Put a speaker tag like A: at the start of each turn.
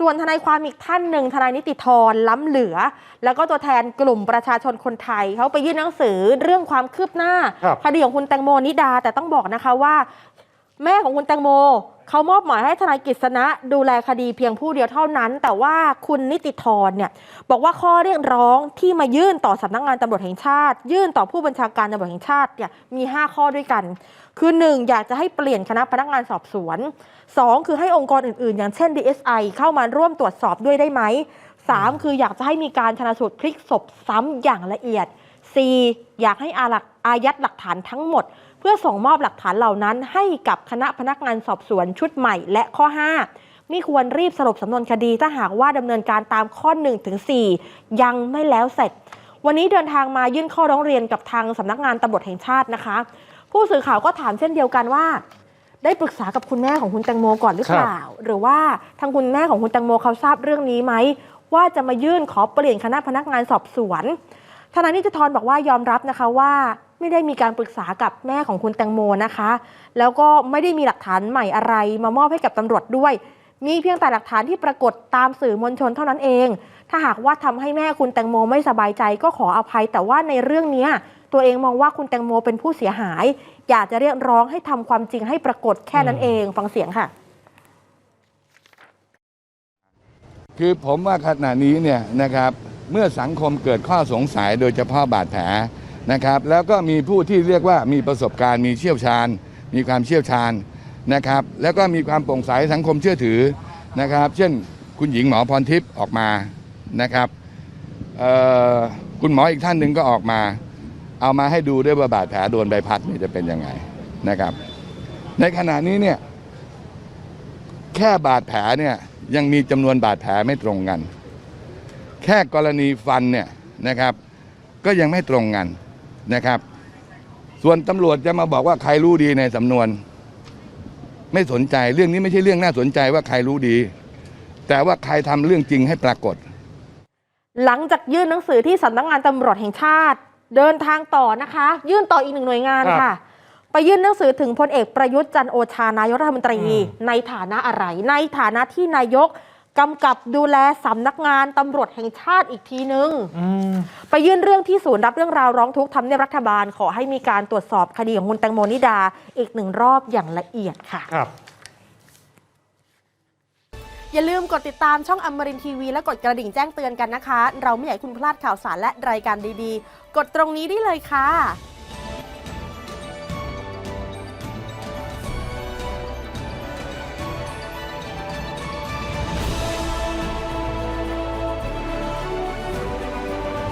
A: ส่วนทนายความอีกท่านหนึ่งทนายนิติธรล้ำเหลือ แล้วก็ตัวแทนกลุ่มประชาชนคนไทยเขาไปยื่นหนังสือเรื่องความคืบหน้า
B: ครับ
A: คดีของคุณแตงโมนิดาแต่ต้องบอกนะคะว่า แม่ของคุณแตงโม เขามอบหมายให้ทนายกฤษณะดูแลคดีเพียงผู้เดียวเท่านั้น แต่ว่าคุณนิติธรเนี่ยบอกว่าข้อเรียกร้องที่มายื่นต่อสำนักงานตำรวจแห่งชาติ ยื่นต่อผู้บัญชาการตำรวจแห่งชาติเนี่ยมี 5 ข้อด้วยกัน คือ 1 อยากจะให้เปลี่ยนคณะพนักงานสอบสวน 2 คือให้องค์กรอื่นๆ อย่างเช่น DSI เข้ามาร่วมตรวจสอบด้วยได้ไหม 3 คืออยากจะให้มีการชนะสูตรพลิกศพซ้ำอย่างละเอียด 4. อยากให้อาลักอายัดหลักฐานทั้งหมด เพื่อส่งมอบหลักฐานเหล่านั้น ให้กับคณะพนักงานสอบสวนชุดใหม่และข้อ 5 ไม่ควรรีบสรุปสำนวนคดีถ้าหากว่าดำเนินการตามข้อ1ถึง4ยังไม่แล้วเสร็จ วันนี้เดินทางมายื่นข้อร้องเรียนกับทางสำนักงานตำรวจแห่งชาตินะคะ ผู้สื่อข่าวก็ถามเช่นเดียวกันว่าได้ปรึกษากับคุณแม่ของคุณแตงโมก่อนหรือเปล่า หรือว่าทางคุณแม่ของคุณแตงโมเขาทราบเรื่องนี้ไหม ว่าจะมายื่นขอเปลี่ยนคณะพนักงานสอบสวนทนายนิจธรบอกว่ายอมรับนะคะว่า ไม่ได้มีการปรึกษากับแม่ของคุณแตงโมนะคะ แล้วก็ไม่ได้มีหลักฐานใหม่อะไร มามอบให้กับตำรวจด้วย มีเพียงแต่หลักฐานที่ปรากฏตามสื่อมวลชนเท่านั้นเอง ถ้าหากว่าทำให้แม่คุณแตงโมไม่สบายใจก็ขออภัย แต่ว่าในเรื่องเนี้ยตัวเองมองว่าคุณแตงโมเป็นผู้เสียหาย อยากจะเรียกร้องให้ทำความจริงให้ปรากฏแค่นั้นเองฟังเสียงค่ะ
C: คือผมว่าขณะนี้เนี่ยนะครับเมื่อสังคมเกิดข้อสงสัยโดยเฉพาะบาดแผล นะครับ แล้วก็มีผู้ที่เรียกว่ามีประสบการณ์มีเชี่ยวชาญ มีความเชี่ยวชาญนะครับ แล้วก็มีความโปร่งใสสังคมเชื่อถือนะครับ เช่นคุณหญิงหมอพรทิพย์ออกมานะครับคุณหมออีกท่านหนึ่งก็ออกมา เอามาให้ดูด้วยว่าบาดแผลโดนใบพัดนี่จะเป็นยังไงนะครับ ในขณะนี้เนี่ยแค่บาดแผลเนี่ยยังมีจำนวนบาดแผลไม่ตรงกัน แค่กรณีฟันเนี่ยนะครับ ก็ยังไม่ตรงกัน นะครับ ส่วนตำรวจจะมาบอกว่าใครรู้ดีในสำนวน ไม่สนใจเรื่องนี้ไม่ใช่เรื่องน่าสนใจว่าใครรู้ดี แต่ว่าใครทำเรื่องจริงให้ปรากฏ
A: หลังจากยื่นหนังสือที่สำนักงานตำรวจแห่งชาติ เดินทางต่อนะคะ ยื่นต่ออีกหนึ่งหน่วยงาน
B: ครับ
A: ค่ะ ไปยื่นหนังสือถึงพลเอกประยุทธ์จันทร์โอชานายกรัฐมนตรี
B: อืม
A: ในฐานะอะไร ในฐานะที่นายก กำกับดูแลสำนักงานตำรวจแห่งชาติอีกทีนึง
B: อืม
A: ไปยื่นเรื่องที่ศูนย์รับเรื่องราวร้องทุกข์ทำเนียบรัฐบาลขอให้มีการตรวจสอบคดีของคุณแตงโมนิดาอีกหนึ่งรอบอย่างละเอียดค่ะ
B: ครับ
A: อย่าลืมกดติดตามช่องอมรินทีวีและกดกระดิ่งแจ้งเตือนกันนะคะ เราไม่อยากให้คุณพลาดข่าวสารและรายการดีๆ กดตรงนี้ได้เลยค่ะ